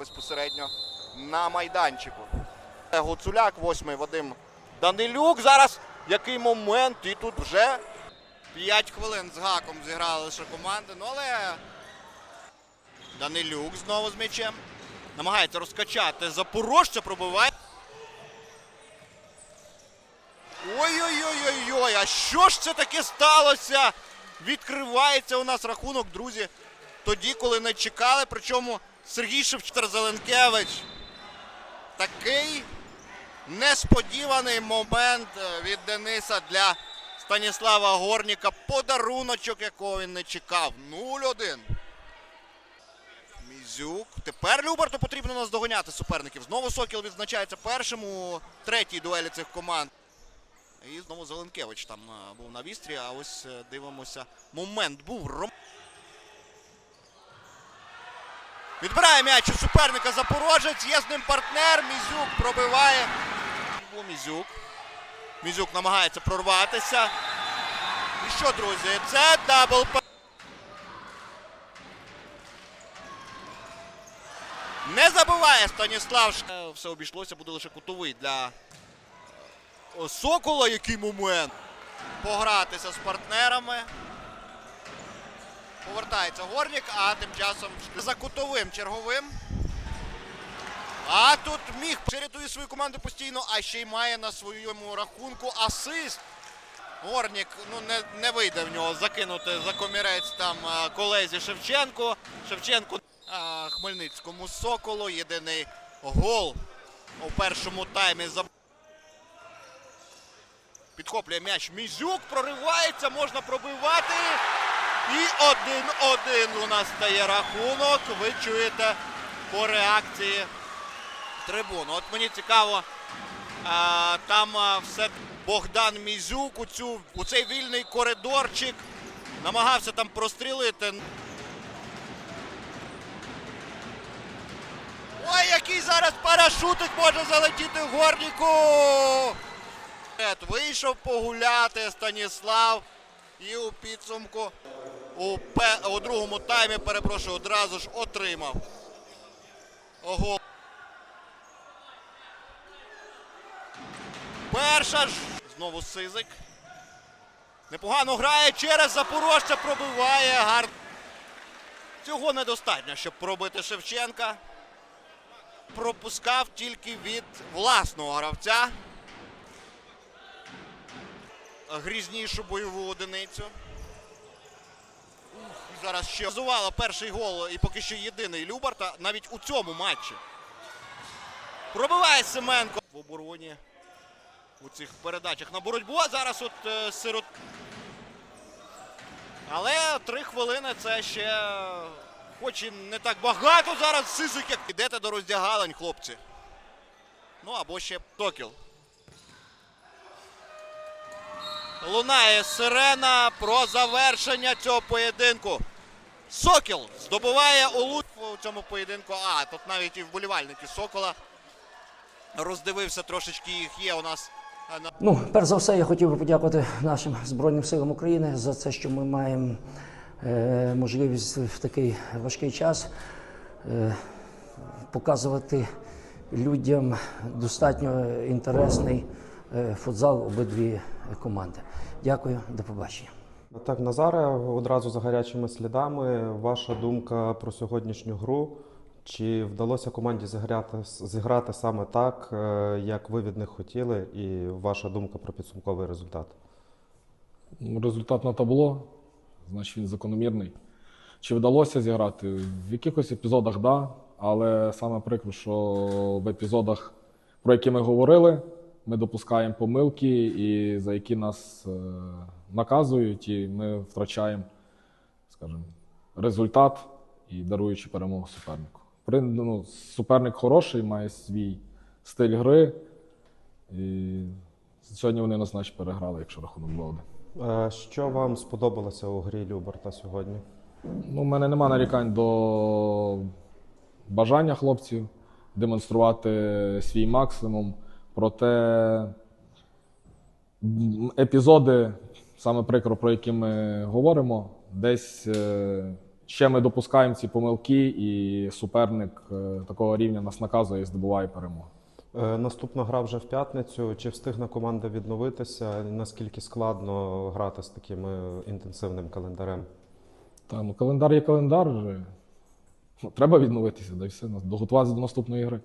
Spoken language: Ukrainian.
безпосередньо на майданчику. Гуцуляк, восьмий Вадим Данилюк. Зараз який момент, і тут вже 5 хвилин з гаком зіграли лише команди. Ну але Данилюк знову з м'ячем. Намагається розкачати запорожця, пробиває. Ой-ой-ой-ой-ой, а що ж це таке сталося? Відкривається у нас рахунок, друзі. Тоді, коли не чекали, причому Сергій Шевчер Зеленкевич. Такий несподіваний момент е, від Дениса для Станіслава Горніка. Подаруночок, якого він не чекав. 0-1. Мізюк. Тепер Любарту потрібно наздоганяти суперників. Знову Сокіл відзначається першим у третій дуелі цих команд. І знову Зеленкевич там е, був на вістрі, а ось е, дивимося. Момент був. Відбирає м'яч у суперника Запорожець. Є з ним партнер. Мізюк пробиває. Мізюк. Мізюк намагається прорватися. І що, друзі? Це дабл Не забуває Станіслав. Все обійшлося, буде лише кутовий для Сокола. Який момент. Погратися з партнерами. Повертається Горнік, а тим часом за кутовим черговим. А тут міг рятує свою команду постійно, а ще й має на своєму рахунку асист. Горнік ну не, не вийде в нього закинути за комірець там колезі Шевченко. Шевченко а, Хмельницькому Соколу. Єдиний гол у першому таймі Підхоплює м'яч. Мізюк проривається, можна пробивати. І один-один у нас стає рахунок. Ви чуєте по реакції трибуну. От мені цікаво, там все Богдан Мізюк у, цю, у цей вільний коридорчик намагався там прострілити. Ой, який зараз парашутик може залетіти в горніку! Вийшов погуляти Станіслав і у підсумку у, у другому таймі, перепрошую, одразу ж отримав. Ого. Перша ж. Знову Сизик. Непогано грає через Запорожця, пробиває гарно. Цього недостатньо, щоб пробити Шевченка. Пропускав тільки від власного гравця. Грізнішу бойову одиницю. Зараз ще Газувала перший гол і поки що єдиний Любарта навіть у цьому матчі. Пробиває Семенко в обороні у цих передачах на боротьбу. А зараз от е, сирот. Але три хвилини це ще хоч і не так багато зараз Сизик, як підете до роздягалень, хлопці. Ну або ще Токіл. Лунає сирена про завершення цього поєдинку. Сокіл здобуває у цьому поєдинку. А, тут навіть і вболівальники Сокола. Роздивився трошечки їх є у нас. е, Ну, перш за все, я хотів би подякувати нашим Збройним силам України за це, що ми маємо е, можливість в такий важкий час е, показувати людям достатньо інтересний е, футзал обидві команди. Дякую, до побачення. Так, Назаре, одразу за гарячими слідами. Ваша думка про сьогоднішню гру? Чи вдалося команді зіграти, зіграти саме так, е, як ви від них хотіли, і ваша думка про підсумковий результат? Результат на табло, значить він закономірний. Чи вдалося зіграти? В якихось епізодах так, да, але саме прикро, що в епізодах, про які ми говорили, ми допускаємо помилки, і за які нас е, наказують, і ми втрачаємо, скажімо, результат і даруючи перемогу супернику. При- Ну, суперник хороший, має свій стиль гри. І сьогодні вони нас, значить, переграли, якщо рахунок був один. Е, Що вам сподобалося у грі Люберта сьогодні? Ну, у мене нема нарікань до бажання хлопців демонструвати свій максимум. Проте епізоди, саме прикро, про які ми говоримо, десь е, ще ми допускаємо ці помилки, і суперник е, такого рівня нас наказує і здобуває перемогу. Е, Наступна гра вже в п'ятницю. Чи встигне команда відновитися? Наскільки складно грати з таким інтенсивним календарем? Та, ну, календар є календар. Ну, треба відновитися, да і все, доготуватися до наступної гри.